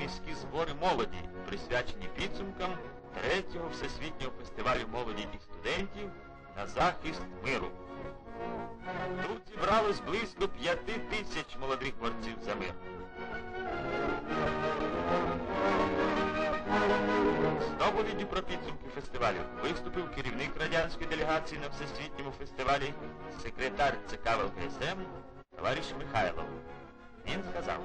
загальноміські збори молоді, присвячені підсумкам третього всесвітнього фестивалю молоді і студентів на захист миру. Тут зібралось близько п'яти тисяч молодих борців за мир. З доповіддю про підсумки фестивалю виступив керівник радянської делегації на всесвітньому фестивалі, секретар ЦК ВЛКСМ товариш Михайлов. Він сказав,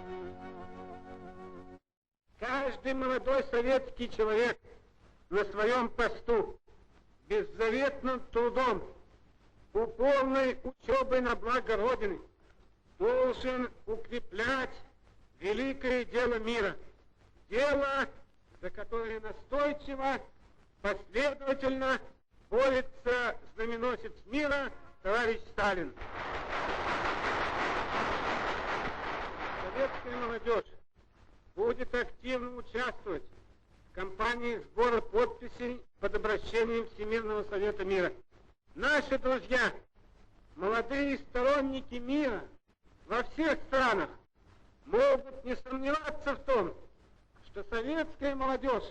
Каждый молодой советский человек на своем посту, беззаветным трудом, упорной учебой на благо Родины, должен укреплять великое дело мира. Дело, за которое настойчиво, последовательно борется знаменосец мира товарищ Сталин. Советская молодежь будет активно участвовать в кампании сбора подписей под обращением Всемирного Совета Мира. Наши друзья, молодые сторонники мира во всех странах могут не сомневаться в том, что советская молодежь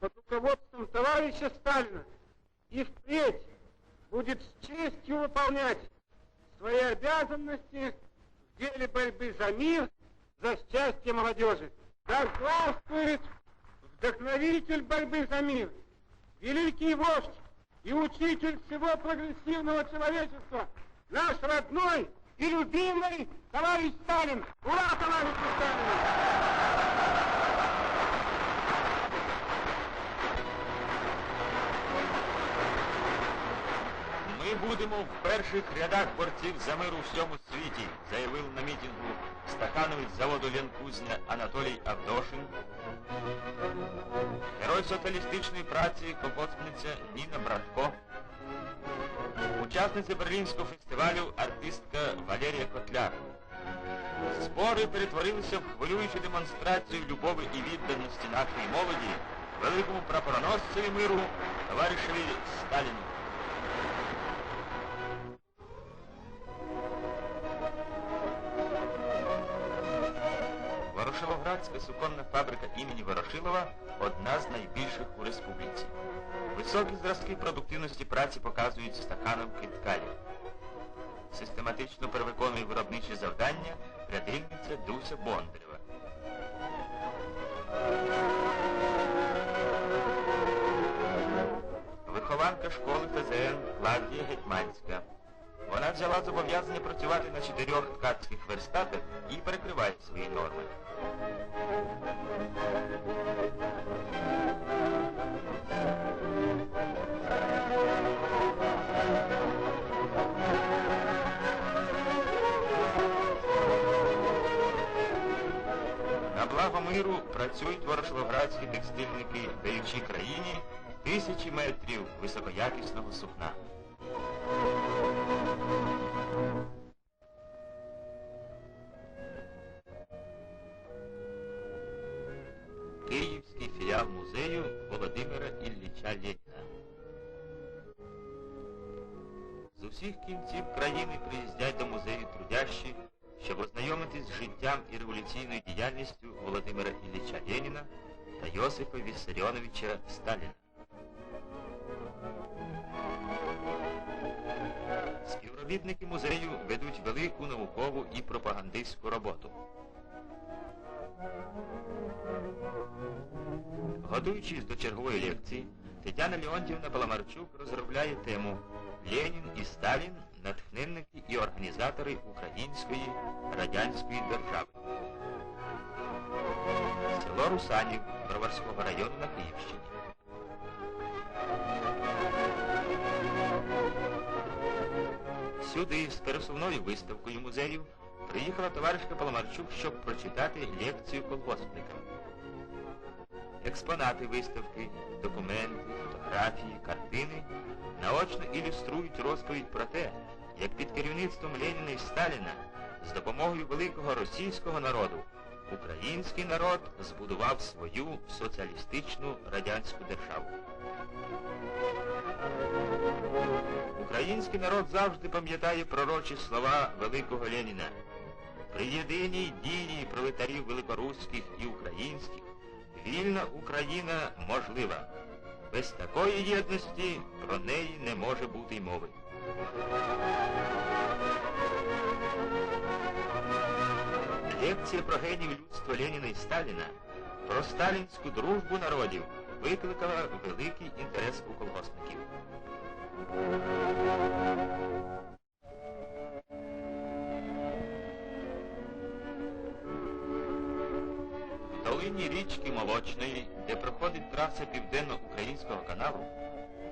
под руководством товарища Сталина и впредь будет с честью выполнять свои обязанности в деле борьбы за мир, за счастье молодежи. Да здравствует вдохновитель борьбы за мир, великий вождь и учитель всего прогрессивного человечества, наш родной и любимый товарищ Сталин. Ура, товарищ Сталин! Будемо в перших рядах борців за мир у всьому світі, заявив на мітингу стахановець заводу Ленкузня Анатолій Авдошин, герой соціалістичної праці колгоспниця Ніна Братко, учасниця Берлінського фестивалю артистка Валерія Котляр. Збори перетворилися в хвилюючу демонстрацію любові і відданості нашої молоді великому прапороносцеві миру товаришеві Сталіну. Ворошиловградська суконна фабрика імені Ворошилова одна з найбільших у республіці. Високі зразки продуктивності праці показують стахановки ткалі. Систематично перевиконує виробничі завдання рядильниця Дуся Бондарєва. Вихованка школи ФЗН Клавдія Гетьманська. Вона взяла зобов'язання працювати на чотирьох ткацьких верстатах і перекриває свої норми. На благо миру працюють ворошиловградські текстильники, даючи країні тисячі метрів високоякісного сукна. Усіх кінців країни приїздять до музею трудящі, щоб ознайомитись з життям і революційною діяльністю Володимира Ілліча Леніна та Йосифа Віссаріоновича Сталіна. Співробітники музею ведуть велику наукову і пропагандистську роботу. Готуючись до чергової лекції, Тетяна Леонтьівна Паламарчук розробляє тему Ленін і Сталін натхненники і організатори української радянської держави. Село Русанів Броварського району на Київщині. Сюди з пересувною виставкою музею приїхала товаришка Паламарчук, щоб прочитати лекцію колгоспникам. Експонати виставки, документи, фотографії, картини наочно ілюструють розповідь про те, як під керівництвом Леніна і Сталіна з допомогою великого російського народу український народ збудував свою соціалістичну радянську державу. Український народ завжди пам'ятає пророчі слова великого Леніна. При єдиній дії пролетарів великоруських і українських вільна Україна можлива. Без такої єдності про неї не може бути й мови. Лекція про генів людства Леніна і Сталіна про сталінську дружбу народів викликала великий інтерес у колгоспників. Долині річки Молочної, де проходить траса Південно-Українського каналу,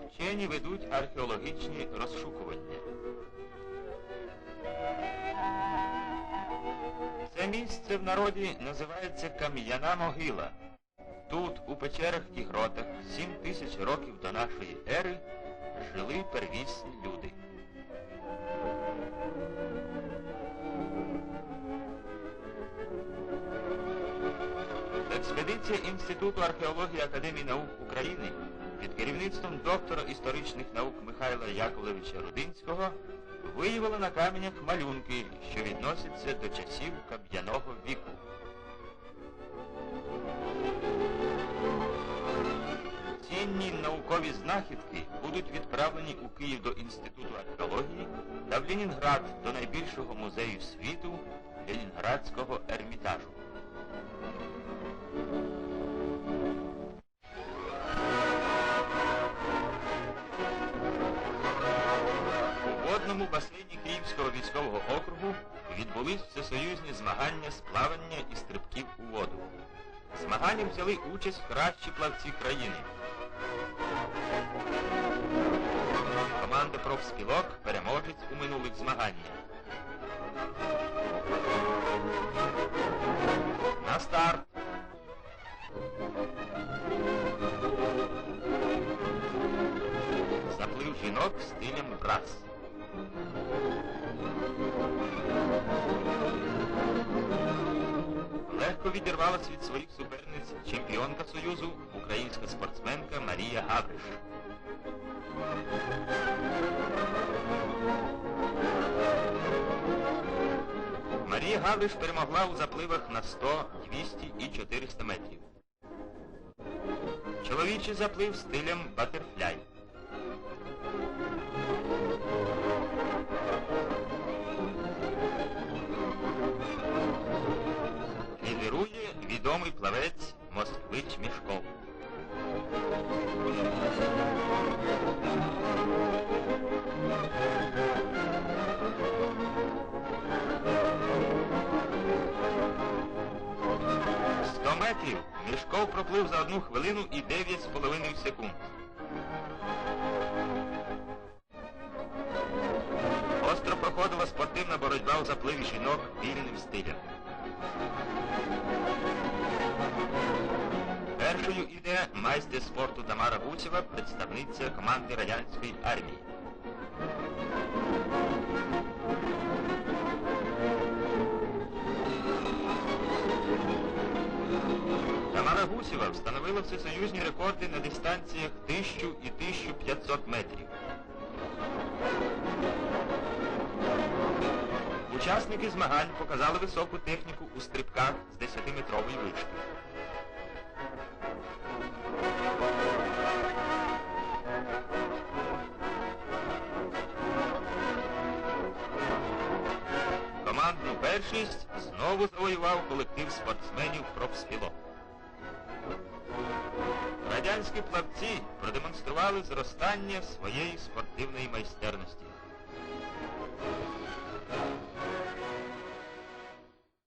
вчені ведуть археологічні розшукування. Це місце в народі називається Кам'яна могила. Тут, у печерах і гротах, сім тисяч років до нашої ери, жили первісні люди. Експедиція Інституту археології Академії наук України під керівництвом доктора історичних наук Михайла Яковлевича Рудинського виявила на каменях малюнки, що відносяться до часів кам'яного віку. Цінні наукові знахідки будуть відправлені у Київ до Інституту археології та в Ленінград до найбільшого музею світу Ленінградського ермітажу. У водному басейні Київського військового округу відбулись всесоюзні змагання з плавання і стрибків у воду. В змаганнях взяли участь кращі плавці країни. Команда профспілок переможець у минулих змаганнях. На старт! Заплив жінок стилем брас. Легко відірвалась від своїх суперниць чемпіонка Союзу, українська спортсменка Марія Гавриш. Марія Гавриш перемогла у запливах на 100, 200 і 400 метрів. Чоловічий заплив стилем батерфляй. Метрів Мішков проплив за одну хвилину і 9,5 секунд. Остро проходила спортивна боротьба у запливі жінок вільним стилем. Першою іде майстер спорту Тамара Гуцєва, представниця команди радянської армії. Гусєва встановила всесоюзні рекорди на дистанціях 1000 і 1500 метрів. Учасники змагань показали високу техніку у стрибках з 10-метрової вишки. Командну першість знову завоював колектив спортсменів профспілок. Радянські плавці продемонстрували зростання своєї спортивної майстерності.